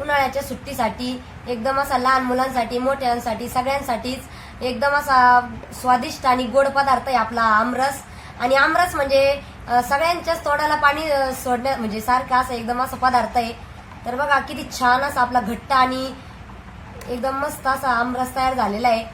उन्हाळ्याच्या सुट्टीसाठी एकदम असा लहान मुलांसाठी मोठ्यांसाठी सगळ्यांसाठीच एकदम असा स्वादिष्ट आणि गोड पदार्थ आहे आपला आमरस. आणि आमरस म्हणजे सगळ्यांच्याच तोंडाला पाणी सोडण्या म्हणजे सारखा असा एकदम असा पदार्थ आहे. तर बघा किती छान असा आपला घट्ट आणि एकदम मस्त असा आमरस तयार झालेला आहे.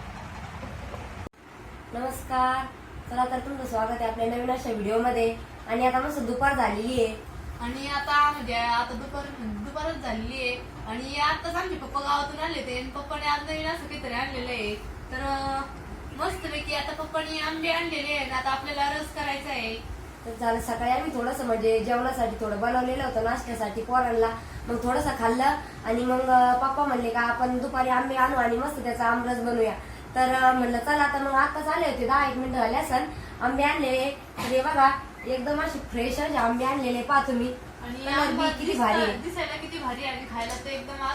नमस्कार. चला तर तुमचं स्वागत आहे आपल्या नवीन अशा व्हिडिओमध्ये आणि आता मस्त दुपार झालेली आहे. आणि आता म्हणजे आता दुपार दुपारच झालेली आहे. आणि आताच आमचे पप्पा गावातून आले ते पप्पाने आज नवीन असं काहीतरी आणलेलं आहे. तर मस्त मस्तपैकी आता पप्पाने आंबे आणलेले आहे आता आपल्याला रस करायचा आहे. तर झालं सकाळी आम्ही थोडंसं म्हणजे जेवणासाठी थोडं बनवलेलं होतं नाश्त्यासाठी पोरांना. मग थोडंसं खाल्लं आणि मग पप्पा म्हणले का आपण दुपारी आंबे आणू आणि मस्त त्याचा आमरस बनवूया. तर म्हणलं चला आता मग आताच आले होते दहा एक मिनिटं झाले असेल आंबे आणलेले. तर हे बघा एकदम असे फ्रेश असे आंबे आणलेले पहा तुम्ही. आणि आंबा किती भारी आहे. दिसता- दिसायला किती भारी आहे आणि खायला तर एकदम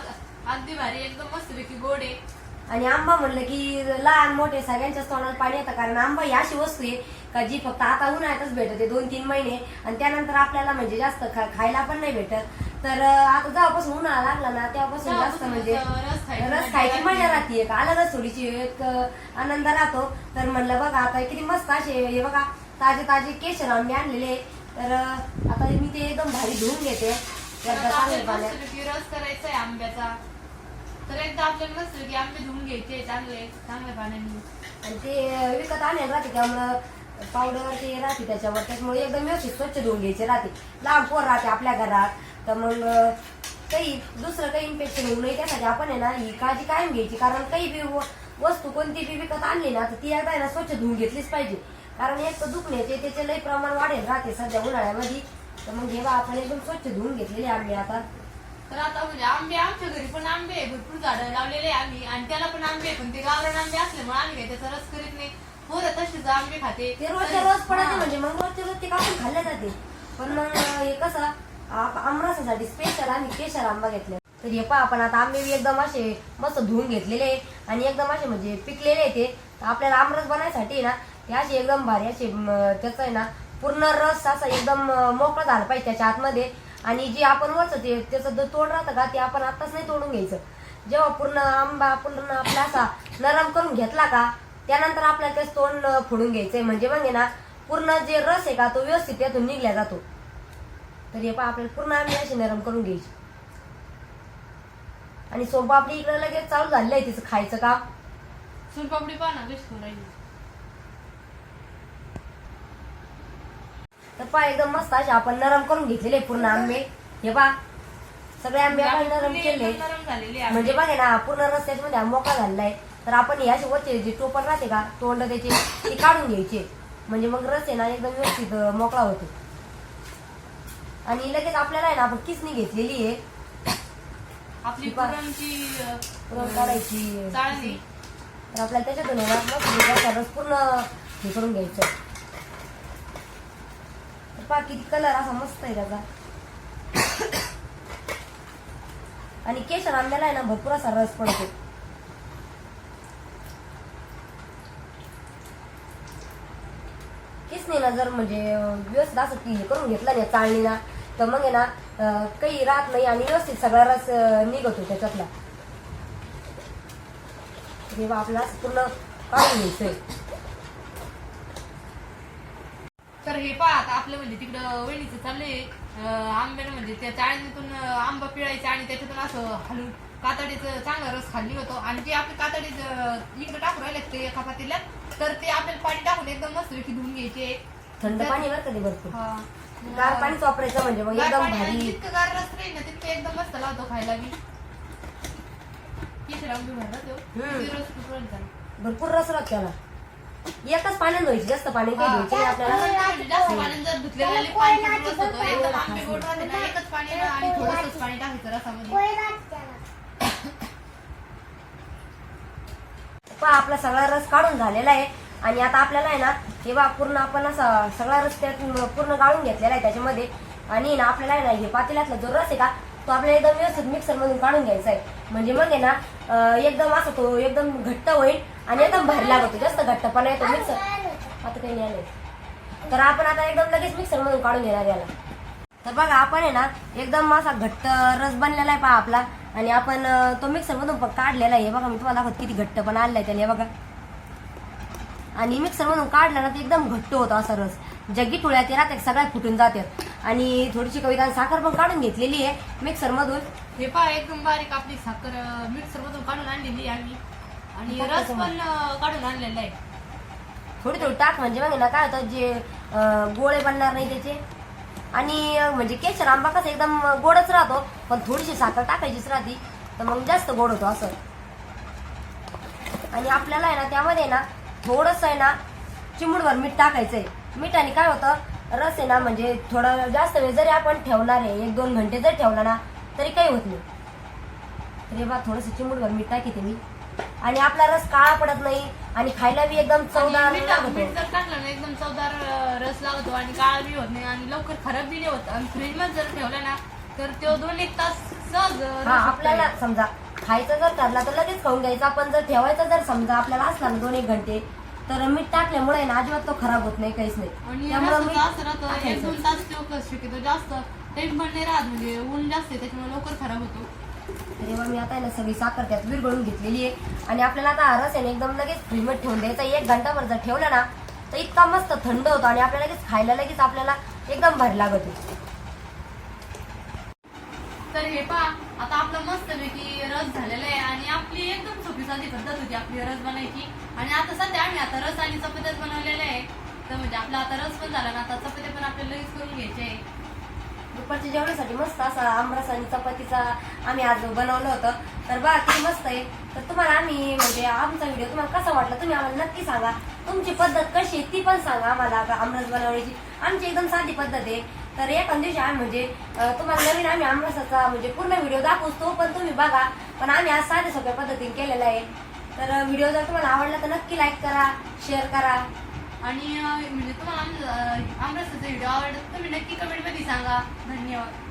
अगदी भारी एकदम मस्तपैकी गोड आहे. आणि आंबा म्हणलं की लहान मोठे सगळ्यांच्याच तोंडाला पाणी येतं कारण आंबा ही अशी वस्तू आहे का जी फक्त आता उन्हाळ्यातच भेटते दोन तीन महिने. आणि त्यानंतर आपल्याला म्हणजे जास्त खा- खायला पण नाही भेटत. तर अं, आता जेव्हापासून उन्हाळा लागला ना तेव्हापासून जास्त तेव्हापासून म्हणजे असं रस खायची रस मजा खायची मजा राहते. एक अलगच थोडीशी एक अं, आनंद राहतो. तर म्हणलं बघा आता किती मस्त असे हे बघा ताजे ताजे केशर आंबे आणलेले तर आता मी ते एकदम भारी धुवून घेते. एकदा चांगल्या पाण्यात रस करायचा आहे आंब्याचा. तर एकदा आपल्याला मस्तपैकी आंबे धुवून घ्यायचे चांगले चांगल्या पाण्याने. आणि ते विकत आणेल राहते त्यामुळं पावडर ते राहते त्याच्यावर. त्याच्यामुळे एकदम व्यवस्थित स्वच्छ धुवून घ्यायचे राहते. लहान पोर राहते आपल्या घरात. तर मग काही दुसरं काही इन्फेक्शन होऊ नये. त्यासाठी आपण आहे ना ही काळजी कायम घ्यायची. कारण काही बी व- वस्तू कोणती बी विकत आणली ना तर ती एकदा आहे ना स्वच्छ धुवून घेतलीच पाहिजे. कारण एक तर दुखण्याचे त्याचे लई प्रमाण वाढेल राहते सध्या उन्हाळ्यामध्ये. तर मग हे बा आपण एकदम स्वच्छ धुवून घेतलेले आंबे आता. तर आता म्हणजे आंबे आमच्या घरी पण आंबे आहे भरपूर झाडं लावलेले आहे आम्ही. आणि त्याला पण आंबे आहे पण ते गावरान आंबे असल्यामुळे आम्ही काही त्याचा रस करीत नाही. पोरं तशीच आंबे खाते. ते रोजच्या तर- रोज पडते. म्हणजे मग रोजच्या रोज ते कापून खाल्ले जाते. पण मग हे कसं आमरसासाठी स्पेशल आम्ही केशर आंबा घेतले. तर हे पहा आपण आता आंबे एकदम असे मस्त धुवून घेतलेले आणि एकदम असे म्हणजे पिकलेले ते. तर आपल्याला आमरस बनायसाठी ना हे एकदम भारी अशी म, त्याचं आहे ना पूर्ण रस असा एकदम मोकळा झाला पाहिजे त्याच्या आतमध्ये. आणि जे आपण वरचं ते त्याचं जो तोड राहतं का ते आपण आत्ताच नाही तोडून घ्यायचं. जेव्हा पूर्ण आंबा पूर्ण आपला असा नरम करून घेतला का त्यानंतर आपल्याला त्याच तोंड फोडून घ्यायचंय. म्हणजे मग आहे ना पूर्ण जे रस आहे का तो व्यवस्थित त्यातून निघला जातो. तर हे पहा आपल्याला पूर्ण आंबे असे नरम करून घ्यायची. आणि सोनपापडी इकडे लगेच चालू झालेलं आहे तिचं खायचं का सोनपापडी पहा ना कशी करून राहिली तर पहा एकदम मस्त असे आपण नरम करून घेतलेले पूर्ण आंबे. हे पहा सगळे आंबे आपण नरम केले म्हणजे बघा ना पूर्ण रस त्याच्यामध्ये मोकळा झालेला आहे. तर आपण हे असे वरचे जे टोपण राहते का तोंड त्याचे ते काढून घ्यायचे. म्हणजे मग रस आहे ना एकदम व्यवस्थित मोकळा होतो. आणि लगेच आपल्याला आहे ना आपण किसणी घेतलेली आहे. आपली. पुरणची पुरण काढायची. तर आपल्याला त्याच्यातून रस पूर्ण हे करून घ्यायचं. बाकी कलर असा मस्त आहे त्याचा. आणि केशर आंब्याला आहे ना भरपूर असा रस पडतो किसनीला जर म्हणजे व्यवस्थित असं की हे करून घेतला ना चाळणीला तर मग आहे ना काही राहत नाही आणि व्यवस्थित सगळा रस निघतो त्याच्यातला. तेव्हा आपल्याला पूर्ण काढून घ्यायचंय. तर हे पहा आता आपलं म्हणजे तिकडं वहिनीचं चाललंय. आंब्यानं म्हणजे त्या चाळणीतून आंबा पिळायचा आणि त्याच्यातून असं हलून कातडीचं चांगला रस खाल्ली होतो. आणि जे आपले कातडी इकडे टाकून राहिले ते एका पातेल्यात तर ते आपल्याला पाणी टाकून एकदम मस्त पैकी धुवून घ्यायचे. थंड पाणी बरं कधी भरपूर? हा. गार पाणीच वापरायचं म्हणजे मग एकदम भारी. जितकं गार रस राहील ना तितकं एकदम मस्त लावतो खायला बी किती राहून भरला तो रस. भरपूर रस राहत त्याला. एकच पाण्यात धुवायची जास्त पाणी काही. धुवायचे. नाही आपल्याला जास्त पाण्याने जर धुतलेलं लई पाणी एकदम राहते ना, एकच पाणी आणि थोडंसंच पाणी टाकायचं रसामध्ये. पहा आपला सगळा रस काढून झालेला आहे. आणि आता आपल्याला आहे ना हे बा पूर्ण आपण असा सगळा रस त्यातून पूर्ण गाळून घेतलेला आहे त्याच्यामध्ये. आणि ना आपल्याला आहे ना हे पातेल्यातला जो रस आहे का तो आपल्याला एकदम व्यवस्थित मिक्सर मधून काढून घ्यायचा आहे. म्हणजे मग आहे ना अं, एकदम असं तो एकदम घट्ट होईल. आणि एकदम भरला लागतो जास्त घट्टपणा येतो मिक्सर आता काही नाही तर आपण आता एकदम लगेच मिक्सर मधून काढून घेणार याला. तर बघा आपण आहे ना एकदम असा घट्ट रस बनलेला आहे पहा आपला. आणि आपण तो मिक्सर मधून काढलेला आहे. बघा मी तुम्हाला दाखवत किती घट्ट पण आणलाय त्याने बघा. आणि मिक्सर मधून काढला ना ते एकदम घट्ट होतो असा रस. जग्गी टोळ्या ते राहतात सगळ्या फुटून जातात आणि थोडीशी कविता साखर पण काढून घेतलेली आहे मिक्सरमधून हे पहा एकदम बारीक आपली साखर मिक्सर मधून काढून आणलेली आहे आम्ही. आणि रस पण काढून आणलेला आहे. थोडी थोडी टाक म्हणजे मग ना काय होतं जे अं, गोळे बनणार नाही त्याचे. आणि अं, म्हणजे केशर आंबा कसं एकदम गोडच राहतो पण थोडीशी साखर टाकायचीच राहती तर मग जास्त गोड होतो असं. आणि आपल्याला आहे ना त्यामध्ये ना थोडस आहे ना चिमूटभर मीठ टाकायचंय. मिठाने काय होतं रस आहे ना म्हणजे थोडा जास्त वेळ जरी आपण ठेवणार आहे एक दोन घंटे जर ठेवला ना तरी काही होत नाही. तरी बा थोडस चिमूटभर मीठ टाकते मी. आणि आपला रस काळा पडत नाही आणि खायला बी एकदम चवदार आणि मीठ लागतो मीठ जर टाकलं ना एकदम चवदार अं, रस लागतो आणि काळा बी होत नाही आणि लवकर खराब बी नाही होत आणि फ्रीजमध्ये जर ठेवला ना तर तो दोन एक तास सहज अं, रस होतो. आपल्याला समजा खायचं जर ठरला तर लगेच खाऊन घ्यायचा पण जर ठेवायचा जर समजा आपल्याला असला ना दोन एक घंटे तर मीठ टाकल्यामुळे ना अजिबात तो खराब होत नाही काहीच नाही त्यामुळे मीठ राहतं एक टाकायचं. दोन तास तो शक्यतो जास्त पण नाही राहत म्हणजे ऊन जास्त आहे त्याच्यामुळे लवकर खराब होतो अरे मग मी आता आहे ना सगळी साखर त्यात विरघळून घेतलेली आहे. आणि आपल्याला आता हा रस आहे ना एकदम लगेच फ्रीजमध्ये ठेवून द्यायचा एक घंटाभर जर ठेवला ना तर इतका मस्त थंड होतो आणि आपल्याला लगेच खायला लगेच आपल्याला एकदम भारी लागत होती तर हे पहा आता आपलं मस्तपैकी रस झालेला आहे आणि आपली एकदम सोपी साधी पद्धत होती आपली रस बनायची. आणि आता सध्या आम्ही आता रस आणि चपात्याच बनवलेलं आहे. तर म्हणजे आपला आता रस पण झाला ना आता चपात्या पण आपल्याला लगेच करून घ्यायचे आहे. दुपारच्या जेवणासाठी मस्त असा आमरस आणि चपातीचा आम्ही आज बनवलं होतं. तर बघा किती मस्त आहे. तर तुम्हाला आम्ही म्हणजे आमचा व्हिडिओ तुम्हाला कसा वाटला तुम्ही आम्हाला नक्की सांगा. तुमची पद्धत कशी आहे ती पण सांगा आम्हाला आता आमरस बनवण्याची. आमची एकदम साधी पद्धत आहे. तर एखाद दिवशी आम्ही म्हणजे तुम्हाला नवीन आम्ही आमरसाचा म्हणजे पूर्ण व्हिडिओ दाखवूच तो पण तुम्ही बघा. पण आम्ही आज साध्या सोप्या पद्धतीने केलेला आहे. तर व्हिडिओ जर तुम्हाला आवडला तर नक्की लाईक करा शेअर करा. आणि म्हणजे तुम्हाला आमरसाचा व्हिडिओ आवडत तर तुम्ही नक्की कमेंटमध्ये सांगा. धन्यवाद.